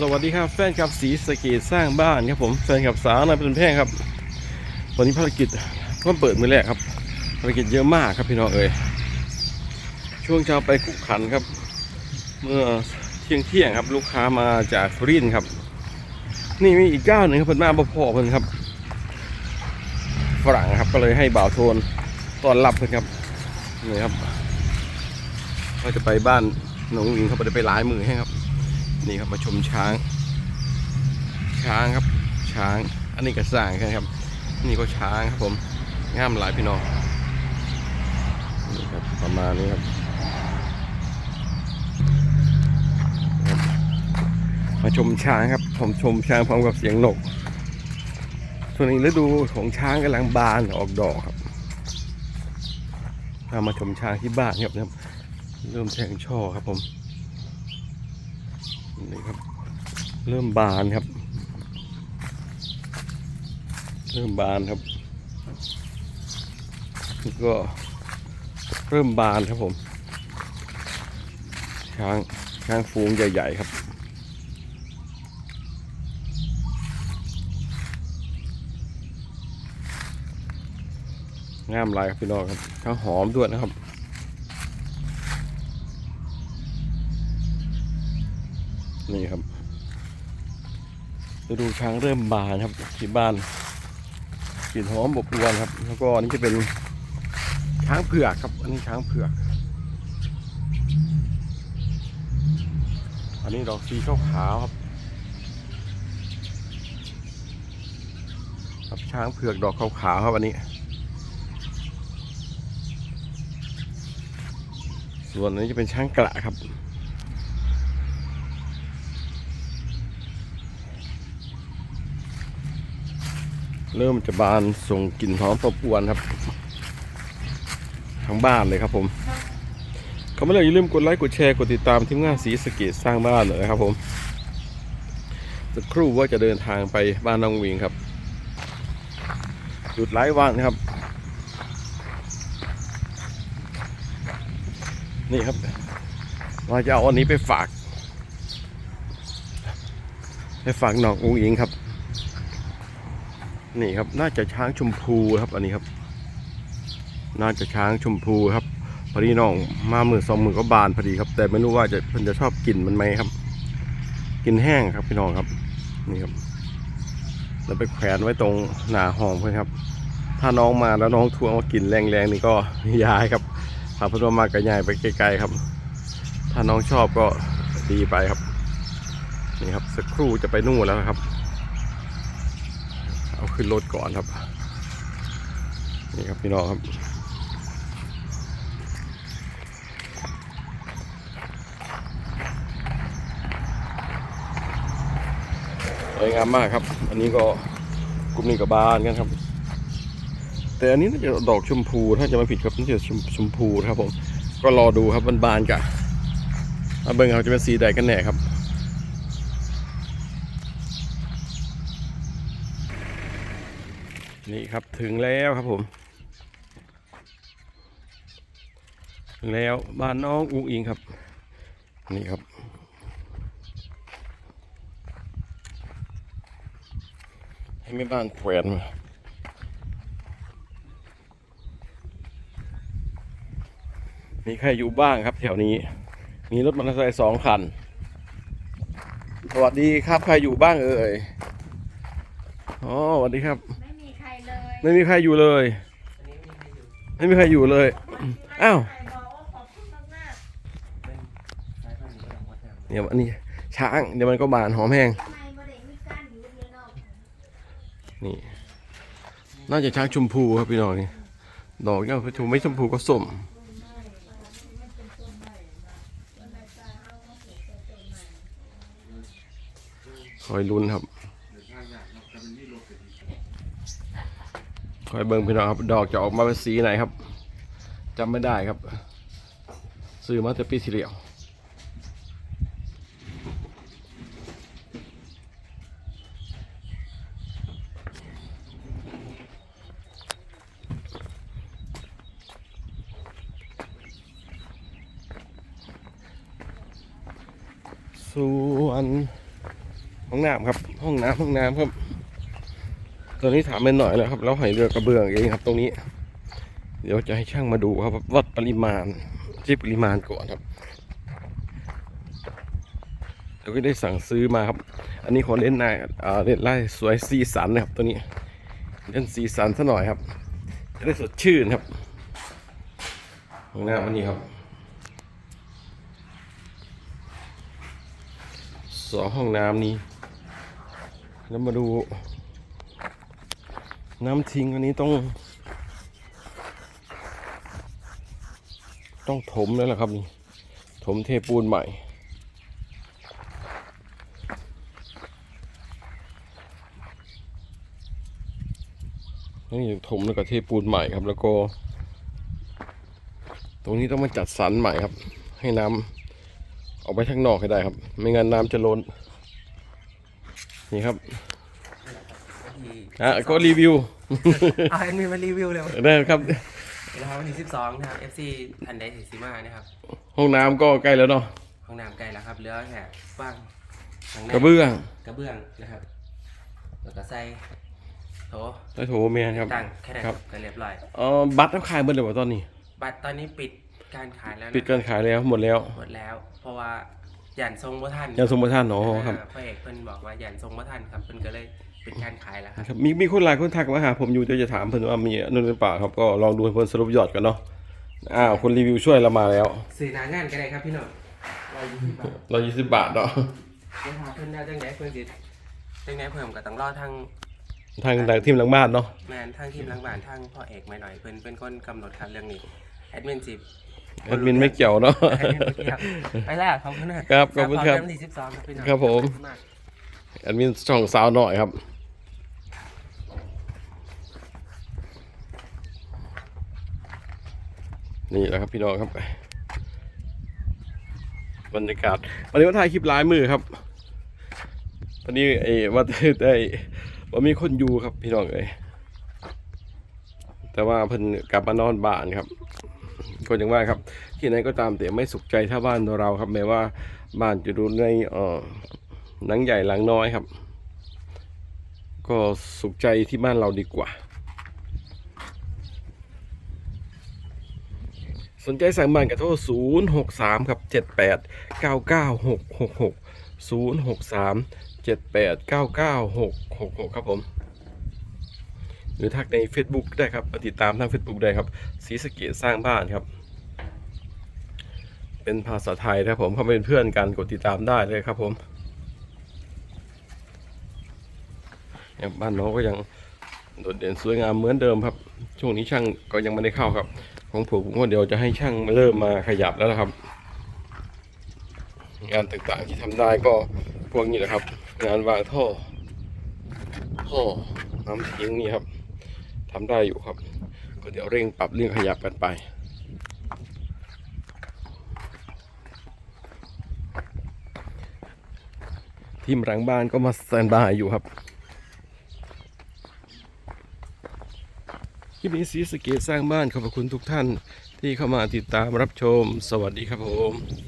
สวัสดีครับแฟนคลับสีสเกตสร้างบ้านครับผมแฟนคลับสาวนาเป็นแพงครับ วันนี้ภารกิจก็เปิดมือแรกครับ ภารกิจเยอะมากครับพี่น้องเอ๋ยช่วงเช้าไปกุกขันครับ เมื่อเที่ยงเที่ยงครับ ลูกค้ามาจากสุรินครับ นี่มีอีกเจ้าหนึ่งครับเพิ่นมาบ่พอเพิ่นครับ ฝรั่งครับก็เลยให้บ่าวโทนตอนรับเพิ่นครับนี่ครับก็จะไปบ้านหนองหญิงเขาไปได้ไปหลายมือให้ครับ นี่ครับมาชมช้าง ช้างครับช้าง อันนี้ก็สร้างครับ นี่ก็ช้างครับผมงามหลายพี่น้องนี่ครับประมาณนี้ครับ มาชมช้างครับผมชมช้างพร้อมกับเสียงนกส่วนนี้ฤดูของช้างกำลังบานออกดอกครับพามาชมช้างที่บ้านครับนะครับเริ่มแทงช่อครับผม นี่ครับ เริ่มบานครับ เริ่มบานครับก็เริ่มบานครับผม ช้างช้างฟูงใหญ่ ๆ ครับงามลายครับพี่น้องครับทั้งหอมด้วยนะครับ นี่ครับฤดูช้างเริ่มบานครับที่บ้านกลิ่นหอมอบอวนครับ แล้วก็อันนี้จะเป็นช้างเผือกครับ อันนี้ช้างเผือก อันนี้ดอกสีขาวๆครับครับช้างเผือกดอกขาวๆครับอันนี้ ส่วนอันนี้จะเป็นช้างกระครับ เริ่มจะบานส่งกลิ่นหอมอบอวนครับ ทั้งบ้านเลยครับผมเขาไม่เลยอย่าลืมกดไลค์กดแชร์กดติดตามทีมงานสีสเกตสร้างบ้านเลยนะครับผมสักครู่ว่าจะเดินทางไปบ้านน้องวิงครับหยุดหลายวันะครับ นี่ครับว่าจะเอาอันนี้ไปฝาก ไปฝากน้องอุ้งอิงครับ นี่ครับน่าจะช้างชมพูครับอันนี้ครับ น่าจะช้างชมพูครับพอดีน้องมาหมื่นสองหมื่นก็บานพอดีครับ แต่ไม่รู้ว่าจะเพิ่นจะชอบกลิ่นมันไหมครับกลิ่นแห้งครับพี่น้องครับนี่ครับเราไปแขวนไว้ตรงหน้าห้องเพื่อนครับ ถ้าน้องมาแล้วน้องทวงว่ากลิ่นแรงๆนี่ก็ย้ายครับถ้าพิ่นว่ามากระใหญ่ไปไกลๆครับ ถ้าน้องชอบก็ดีไปครับนี่ครับสักครู่จะไปนู่นแล้วครับ ขึ้นรถก่อนครับ นี่ครับพี่น้องครับ สวยงามมากครับ อันนี้ก็กลุ่มนี้กับบานกันครับ แต่อันนี้น่าจะดอกชมพูถ้าจะไม่ผิดครับน่าจะชมชมพูครับผม ก็รอดูครับบานๆกะเอาเบิ้งเขาจะเป็นสีใดกันแน่ครับ นี่ครับถึงแล้วครับผม ถึงแล้วบ้านน้องอุ้งอิงครับ นี่ครับ ให้แม่บ้านแขวนมามีใครอยู่บ้างครับแถวนี้ มีรถมอเตอร์ไซค์สองคัน สวัสดีครับใครอยู่บ้างเอ่ย อ๋อสวัสดีครับ ไม่มีใครอยู่เลย ไม่มีใครอยู่เลย อ้าวเนี่ยวอันนี้ช้าง เดี๋ยวมันก็บานหอมแห้งนี่น่าจะช้างชมพูครับพี่น้องนี่ดอกเนี่ยชมไม่ชมพูก็ส้มคอยลุ้นครับ คอยเบิ่งพี่น้องครับ ดอกจะออกมาเป็นสีไหนครับจำไม่ได้ครับ ซื้อมาแต่ปีที่แล้วส่วนห้องน้ำครับ ห้องน้ำห้องน้ำครับ ตอนนี้ถามไปหน่อยแล้วครับ แล้วให้เรือกระเบื้องเองครับ ตรงนี้ เดี๋ยวจะให้ช่างมาดูครับวัดปริมาณที่ปริมาณก่อนครับแล้วก็ได้สั่งซื้อมาครับ อันนี้ขอเล่นนาอ่าเล่นไล่สวยสีสันนะครับ ตัวนี้ เล่นสีสันซะหน่อยครับ จะได้สดชื่นครับห้องน้ำอันนี้ครับสองห้องน้ำนี้ แล้วมาดู น้ำทิ้งอันนี้ต้อง ต้องถมแล้วล่ะครับนี่ถมเทปูนใหม่ นี่ถมแล้วก็เทปูนใหม่ครับ แล้วก็ ตรงนี้ต้องมาจัดสรรใหม่ครับ ให้น้ำออกไปข้างนอกให้ได้ครับ ไม่งั้นน้ำจะล้นนี่ครับ ที่อะก็รีวิวเอาแอดมินมารีวิวเร็วได้ครับนะครับวันที่12นะครับ FC ทันไดเห็นซิมานะครับห้องน้ำก็ใกล้แล้วเนาะห้องน้ำใกล้แล้วครับเหลือแค่ว่างข้างในกระเบื้องกระเบื้องนะครับ แล้วก็ใส่โถได้โถเมียครับ ตั้งแค่นั้นครับก็เรียบร้อย เอ๋อบัตรต้องขายหมดเลยว่าตอนนี้ บัตรตอนนี้ปิดการขายแล้วนะปิดการขายแล้วหมดแล้ว หมดแล้ว เพราะว่าห ยันทรงบ่ทันยังสมบูรณ์ท่านเนาะครับอ่าพระเอกเพิ่นบอกว่าหยันทรงบ่ทันครับเพิ่นก็เลยปิดการขายแล้วครับครับมีมีคนหลายคนทักมาหาผมอยู่จะจะถามเพิ่นว่ามีอันนั่นหรือเปล่าครับก็ลองดูให้เพิ่นสรุปยอดกันเนาะอ้าวคนรีวิวช่วยเรามาแล้วสื่อหนางานก็ได้ครับพี่น้องร้อยยี่สิบบาทเรายี่สิบบาทเนาะเดี๋ยวหาเพิ่นได้จังไดเพิ่นสิจังไดเพิ่มก็ต้องรอทาง ทางทางทีมหลังบ้านเนาะ แมนทางทีมหลังบ้านทางพ่อเอกมาหน่อยเพิ่นเป็นคนกำหนดครับเรื่องนี้แอดมินสิบ แอดมินไม่เกี่ยวเนาะ ไปแล้วขอบคุณนะครับขอบคุณครับฝากวามเมที่สิบสองครับพี่น้องครับผมขอณากแอดมินช่องสาวหน่อยครับนี่แหละครับพี่น้องครับบรรยากาศวันนี้ว่าถ่ายคลิปหลายมือครับวันนี้ไอ้ว่าได้ว่ามีคนอยู่ครับพี่น้องเอ้ยแต่ว่าเพิ่นกลับมานอนบ้านครับ ก็อย่างว่าครับ ที่ไหนก็ตามแต่ไม่สุขใจถ้าบ้านเราครับแม้ว่าบ้านจะดูในเอ่อหนังใหญ่หลังน้อยครับ ก็สุขใจที่บ้านเราดีกว่า สนใจสั่งบ้านกับโทร0 6 3 ครับ 78 996 66 0 6 3 78 996 66 ครับผม หรือทักใน Facebook ได้ครับติดตามทาง Facebook ได้ครับสีสเกตสร้างบ้านครับ เป็นภาษาไทยนะครับผมเขาเป็นเพื่อนกันกดติดตามได้เลยครับผมอย่างบ้านน้องก็ยังโดดเด่นสวยงามเหมือนเดิมครับ ช่วงนี้ช่างก็ยังไม่ได้เข้าครับ ของผมผมก็เดี๋ยวจะให้ช่างเริ่มมาขยับแล้วนะครับ งานต่างๆที่ทำได้ก็พวกนี้แหละครับ งานวางท่อท่อน้ำทิ้งนี่ครับ ทำได้อยู่ครับ ก็เดี๋ยวเร่งปรับเรื่องขยับกันไปทีมหลังบ้านก็มาสแตนบายอยู่ครับ คลิปนี้สีสเกตสร้างบ้านขอบคุณทุกท่านที่เข้ามาติดตามรับชม สวัสดีครับผม